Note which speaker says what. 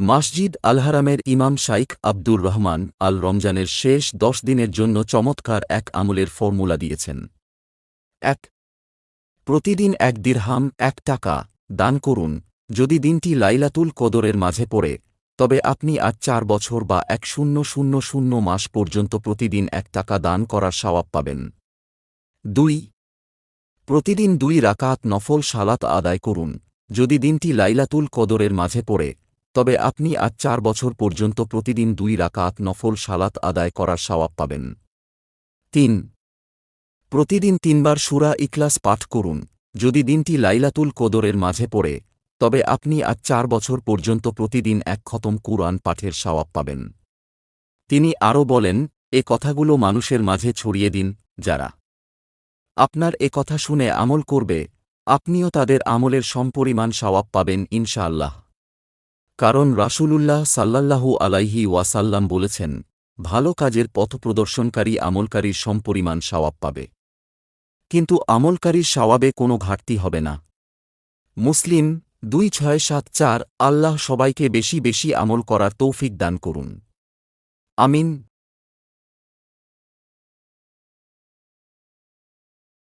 Speaker 1: মাসজিদ আলহারামের ইমাম শাইখ আব্দুর রহমান আল রমজানের শেষ দশ দিনের জন্য চমৎকার এক আমলের ফর্মুলা দিয়েছেন। এক, প্রতিদিন এক দিরহাম, এক টাকা দান করুন। যদি দিনটি লাইলাতুল কদরের মাঝে পড়ে, তবে আপনি আজ চার বছর বা এক শূন্য শূন্য শূন্য মাস পর্যন্ত প্রতিদিন এক টাকা দান করার সওয়াব পাবেন। দুই, প্রতিদিন দুই রাকাত নফল সালাত আদায় করুন। যদি দিনটি লাইলাতুল কদরের মাঝে পড়ে তবে আপনি আজ চার বছর পর্যন্ত প্রতিদিন দুই রাকাত নফল সালাত আদায় করার সওয়াব পাবেন। তিন। প্রতিদিন তিনবার সুরা ইকলাস পাঠ করুন। যদি দিনটি লাইলাতুল কোদরের মাঝে পড়ে, তবে আপনি আজ চার বছর পর্যন্ত প্রতিদিন এক খতম কুরআন পাঠের সওয়াব পাবেন। তিনি আরও বলেন, এ কথাগুলো মানুষের মাঝে ছড়িয়ে দিন, যারা আপনার এ কথা শুনে আমল করবে, আপনিও তাদের আমলের সমপরিমাণ সওয়াব পাবেন ইনশাআল্লাহ। কারণ রাসূলুল্লাহ সাল্লাল্লাহু আলাইহি ওয়াসাল্লাম বলেছেন, ভালো কাজের পথপ্রদর্শনকারী আমলকারীর সমপরিমাণ সওয়াব পাবে। কিন্তু আমলকারীর সওয়াবে কোনো ঘাটতি হবে না। মুসলিম, দুই ছয় সাত চার, আল্লাহ সবাইকে বেশি বেশি আমল করার তৌফিক দান করুন। আমিন।